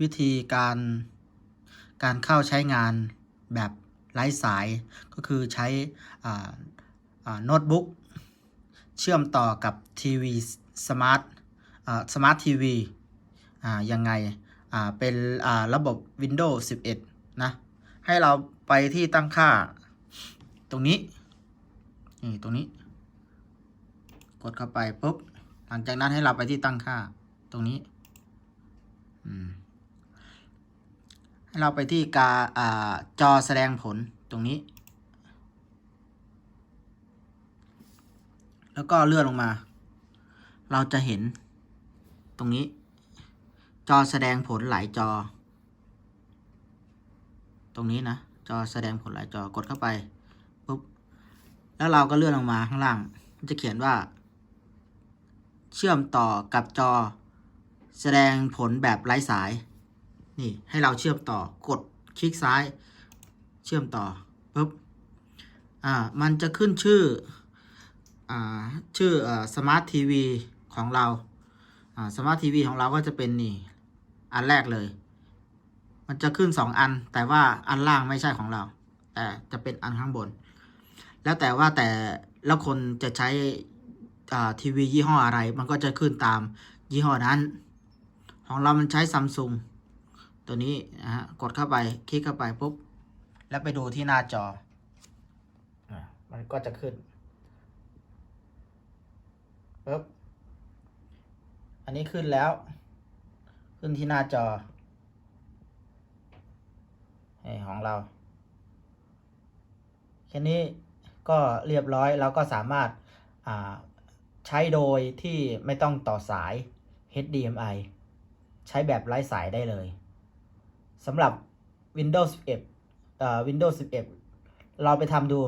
วิธีการการเข้าใช้งานแบบไร้สายก็คือใช้โน้ตบุ๊กเชื่อมต่อกับทีวีสมาร์ทสมาร์ททีวียังไงเป็นระบบ Windows 11 นะ ให้เราไปที่ตั้งค่า ตรงนี้ นี่ ตรงนี้ กดเข้าไปปุ๊บ หลังจากนั้นให้เราไปที่ตั้งค่าตรงนี้ อืม ให้ เราไปที่กาอาจอแสดงผลตรงนี้ แล้วก็เลื่อนลงมา เราจะเห็นตรงนี้ จอแสดงผลหลายจอ ตรงนี้นะ จอแสดงผลหลายจอกดเข้าไปปุ๊บแล้วเราก็เลื่อนลงมาข้างล่างมันจะเขียนว่า เชื่อมต่อกับจอ แสดงผลแบบไร้สาย นี่ให้เราเชื่อมต่อกดคลิกซ้าย เชื่อมต่อปุ๊บอ่ามันจะขึ้นชื่ออ่าชื่ออ่าสมาร์ททีวีของเราอ่าสมาร์ททีวีของเราก็จะเป็นนี่อันแรกเลย มันจะขึ้นสองอัน แต่ว่าอันล่างไม่ใช่ของเรา แต่จะเป็นอันข้างบน แล้วแต่ว่าแต่ละคนจะใช้อ่าทีวียี่ห้ออะไร มันก็จะขึ้นตามยี่ห้อนั้น ของเรามันใช้ซัมซุง ตัวนี้นะฮะกดเข้าไปคลิกเข้าไปปุ๊บ แล้วไปดูที่หน้าจออมันก็จะขึ้นปุ๊บอันนี้ขึ้นแล้ว ขึ้นที่หน้าจอนี่ของเรา แค่นี้ก็เรียบร้อยเราก็สามารถาใช้โดยที่ไม่ต้องต่อสาย HDMI ใช้แบบไร้สายได้เลย สำหรับ Windows 11เอ่อ Windows 11 เราไปทำดู